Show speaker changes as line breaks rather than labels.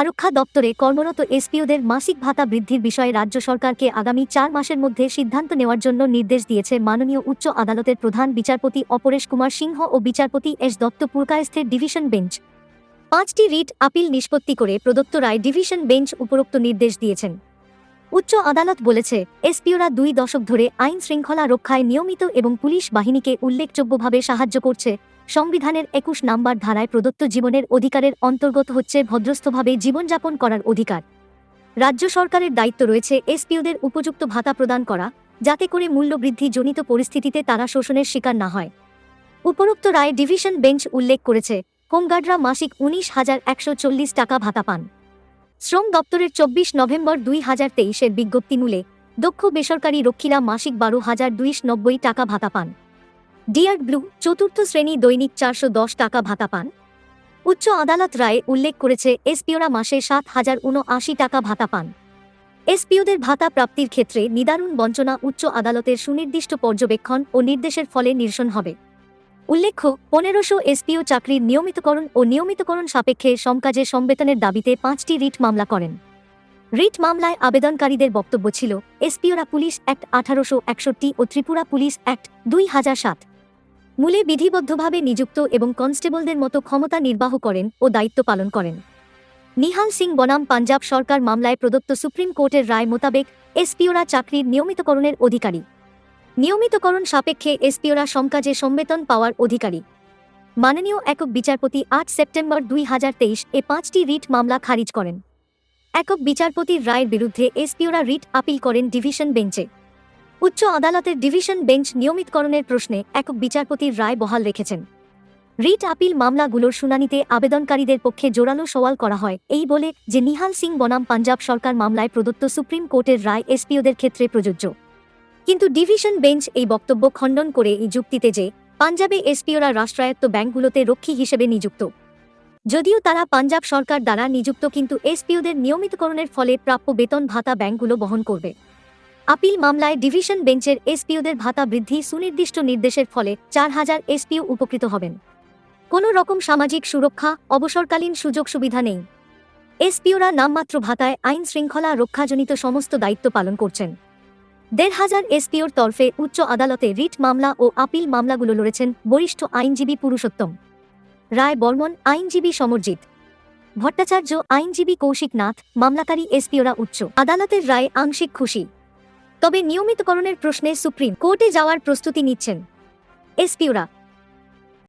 আরক্ষা দপ্তরে কর্মরত এসপিওদের মাসিক ভাতা বৃদ্ধির বিষয়ে রাজ্য সরকারকে আগামী চার মাসের মধ্যে সিদ্ধান্ত নেওয়ার জন্য নির্দেশ দিয়েছে মাননীয় উচ্চ আদালতের প্রধান বিচারপতি অপরেশ কুমার সিংহ ও বিচারপতি এস দত্ত পুরকায়স্থের ডিভিশন বেঞ্চ। পাঁচটি রিট আপিল নিষ্পত্তি করে প্রদত্ত রায় ডিভিশন বেঞ্চ উপরোক্ত নির্দেশ দিয়েছেন। উচ্চ আদালত বলেছে, এসপিওরা দুই দশক ধরে আইন শৃঙ্খলা রক্ষায় নিয়মিত এবং পুলিশ বাহিনীকে উল্লেখযোগ্যভাবে সাহায্য করছে। সংবিধানের একুশ নাম্বার ধারায় প্রদত্ত জীবনের অধিকারের অন্তর্গত হচ্ছে ভদ্রস্থভাবে জীবনযাপন করার অধিকার। রাজ্য সরকারের দায়িত্ব রয়েছে এসপিওদের উপযুক্ত ভাতা প্রদান করা, যাতে করে মূল্যবৃদ্ধি জনিত পরিস্থিতিতে তারা শোষণের শিকার না হয়। উপরোক্ত রায় ডিভিশন বেঞ্চ উল্লেখ করেছে, হোমগার্ডরা মাসিক উনিশ হাজার একশো চল্লিশ টাকা ভাতা পান। শ্রম দপ্তরের চব্বিশ নভেম্বর দুই হাজার তেইশের বিজ্ঞপ্তিমূলে দক্ষ বেসরকারি রক্ষীরা মাসিক বারো হাজার দুইশ নব্বই টাকা ভাতা পান। ডিআর ব্লু চতুর্থ শ্রেণি দৈনিক চারশো দশ টাকা ভাতা পান। উচ্চ আদালত রায়ে উল্লেখ করেছে, এসপিওরা মাসে সাত হাজার উনআশি টাকা ভাতা পান। এসপিওদের ভাতা প্রাপ্তির ক্ষেত্রে নিদারুণ বঞ্চনা উচ্চ আদালতের সুনির্দিষ্ট পর্যবেক্ষণ ও নির্দেশের ফলে নিরসন হবে। উল্লেখ্য, পনেরোশো এসপিও চাকরির নিয়মিতকরণ ও নিয়মিতকরণ সাপেক্ষে সমকাজে সমবেতনের দাবিতে পাঁচটি রিট মামলা করেন। রিট মামলায় আবেদনকারীদের বক্তব্য ছিল, এসপিওরা পুলিশ অ্যাক্ট আঠারোশো একষট্টি ও ত্রিপুরা পুলিশ অ্যাক্ট দুই হাজার সাত। মূলে বিধিবদ্ধভাবে নিযুক্ত এবং কনস্টেবলদের মতো ক্ষমতা নির্বাহ করেন ও দায়িত্ব পালন করেন। নিহাল সিং বনাম পাঞ্জাব সরকার মামলায় প্রদত্ত সুপ্রিম কোর্টের রায় মোতাবেক এসপিওরা চাকরির নিয়মিতকরণের অধিকারী। নিয়মিতকরণ সাপেক্ষে এসপিওরা সমকাজে সম্বেতন পাওয়ার অধিকারী। মাননীয় একক বিচারপতি আট সেপ্টেম্বর দুই হাজার তেইশ এ পাঁচটি রিট মামলা খারিজ করেন। একক বিচারপতির রায়ের বিরুদ্ধে এসপিওরা রিট আপিল করেন ডিভিশন বেঞ্চে। উচ্চ আদালতের ডিভিশন বেঞ্চ নিয়মিতকরণের প্রশ্নে একক বিচারপতির রায় বহাল রেখেছেন। রিট আপিল মামলাগুলোর শুনানিতে আবেদনকারীদের পক্ষে জোরালো সওয়াল করা হয়। এই বলে যে নিহাল সিং বনাম পাঞ্জাব সরকার মামলায় প্রদত্ত সুপ্রিম কোর্টের রায় এসপিওদের ক্ষেত্রে প্রযোজ্য। কিন্তু ডিভিশন বেঞ্চ এই বক্তব্য খণ্ডন করে এই যুক্তিতে যে পাঞ্জাবে এসপিওরা রাষ্ট্রায়ত্ত ব্যাংকগুলোতে রক্ষী হিসেবে নিযুক্ত। যদিও তারা পাঞ্জাব সরকার দ্বারা নিযুক্ত কিন্তু এসপিওদের নিয়মিতকরণের ফলে প্রাপ্য বেতন ভাতা ব্যাংকগুলো বহন করবে। আপিল মামলায় ডিভিশন বেঞ্চের এসপিওদের ভাতা বৃদ্ধি সুনির্দিষ্ট নির্দেশের ফলে চার হাজার এসপিও উপকৃত হবেন। কোনো রকম সামাজিক সুরক্ষা, অবসরকালীন সুযোগ সুবিধা নেই। এসপিওরা নামমাত্র ভাতায় আইন শৃঙ্খলা রক্ষাজনিত সমস্ত দায়িত্ব পালন করছেন। দেড় হাজার এসপিওর তরফে উচ্চ আদালতে রিট মামলা ও আপিল মামলাগুলো লড়েছেন বরিষ্ঠ আইনজীবী পুরুষোত্তম। রায় বর্মন, আইনজীবী সমরজিৎ। ভট্টাচার্য, আইনজীবী কৌশিক নাথ মামলাকারী এসপিওরা উচ্চ। আদালতের রায় আংশিক খুশি। তবে নিয়মিতকরণের প্রশ্নে সুপ্রিম কোর্টে যাওয়ার প্রস্তুতি নিচ্ছেন। এসপিওরা